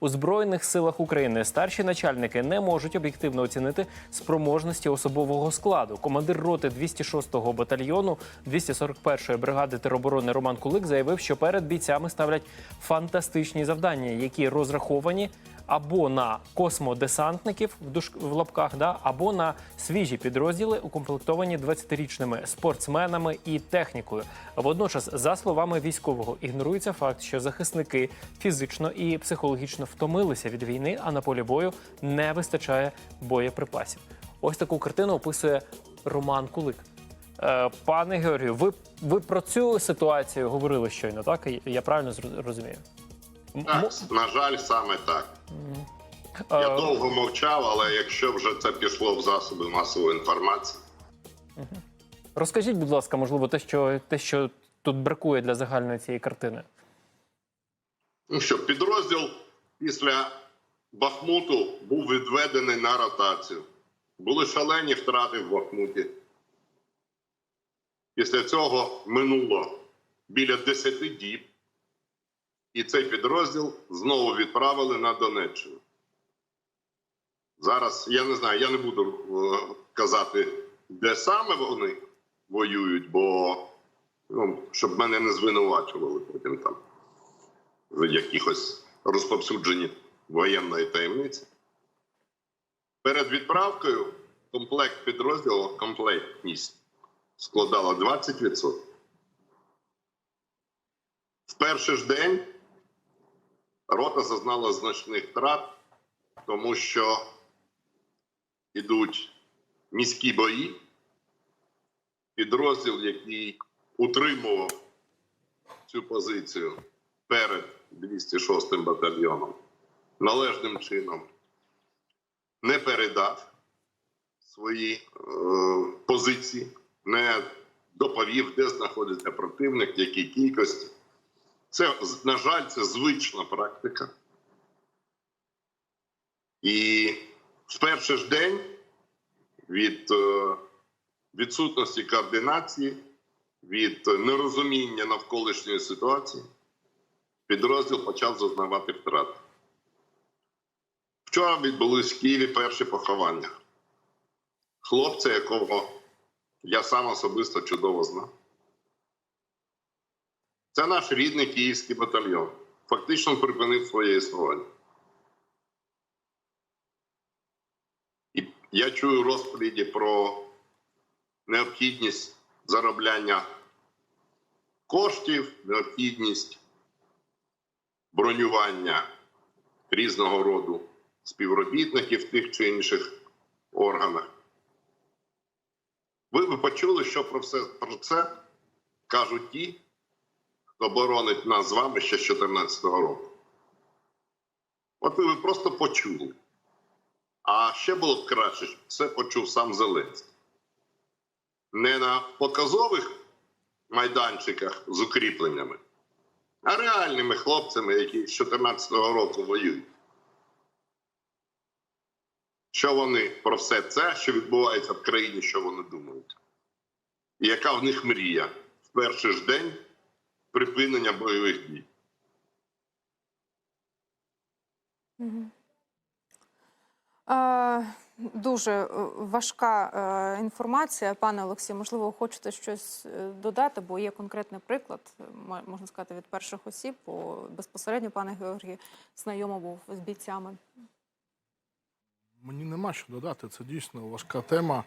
у збройних силах України старші начальники не можуть об'єктивно оцінити спроможності особового складу. Командир роти 206-го батальйону 241-ї бригади тероборони Роман Кулик заявив, що перед бійцями ставлять фантастичні завдання, які розраховані або на космодесантників в душ в лапках, да або на свіжі підрозділи, укомплектовані 20-річними спортсменами і технікою. Водночас, за словами військового, ігнорується факт, що захисники фізично і психологічно втомилися від війни, а на полі бою не вистачає боєприпасів. Ось таку картину описує Роман Кулик. Е, Пане Георгію, ви, ви про цю ситуацію говорили щойно, так? Я правильно зро- розумію? Так, на жаль, саме так. Я довго мовчав, але якщо вже це пішло в засоби масової інформації, Розкажіть, будь ласка, можливо, те, що те, що тут бракує для загальної цієї картини. ну що підрозділ після Бахмуту був відведений на ротацію. Були шалені втрати в Бахмуті. Після цього минуло біля 10 діб, і цей підрозділ знову відправили на Донеччину. Зараз я не знаю, я не буду е, казати, де саме вони воюють, бо ну, щоб мене не звинувачували потім там в якихось розповсюдженні воєнної таємниці. Перед відправкою комплект підрозділу, комплектність складала 20%. В перший ж день рота зазнала значних втрат, тому що йдуть міські бої. Підрозділ, який утримував цю позицію перед 206 батальйоном, належним чином не передав свої е, позиції, не доповів, де знаходиться противник, в якій кількості. Це, на жаль, це звична практика. І в перший ж день від е, відсутності координації, від нерозуміння навколишньої ситуації, підрозділ почав зазнавати втрати. Вчора відбулись в Києві перші поховання. Хлопця, якого я сам особисто чудово знав. Це наш рідний київський батальйон. Фактично припинив своє існування. І я чую розповіді про необхідність заробляння коштів, необхідність бронювання різного роду співробітників в тих чи інших органах. Ви б почули, що про, все, про це кажуть ті, хто боронить нас з вами ще з 2014 року. От ви просто почули. А ще було б краще, щоб це почув сам Зеленський. Не на показових майданчиках з укріпленнями, а реальними хлопцями, які з 2014 року воюють. Що вони про все це, що відбувається в країні, що вони думають? І яка в них мрія в перший ж день припинення бойових дій? Дуже е, важка е, інформація, пане Олексій. Можливо, хочете щось е, додати, бо є конкретний приклад, можна сказати, від перших осіб, бо безпосередньо пане Георгій знайомо був з бійцями. Мені нема що додати. Це дійсно важка тема.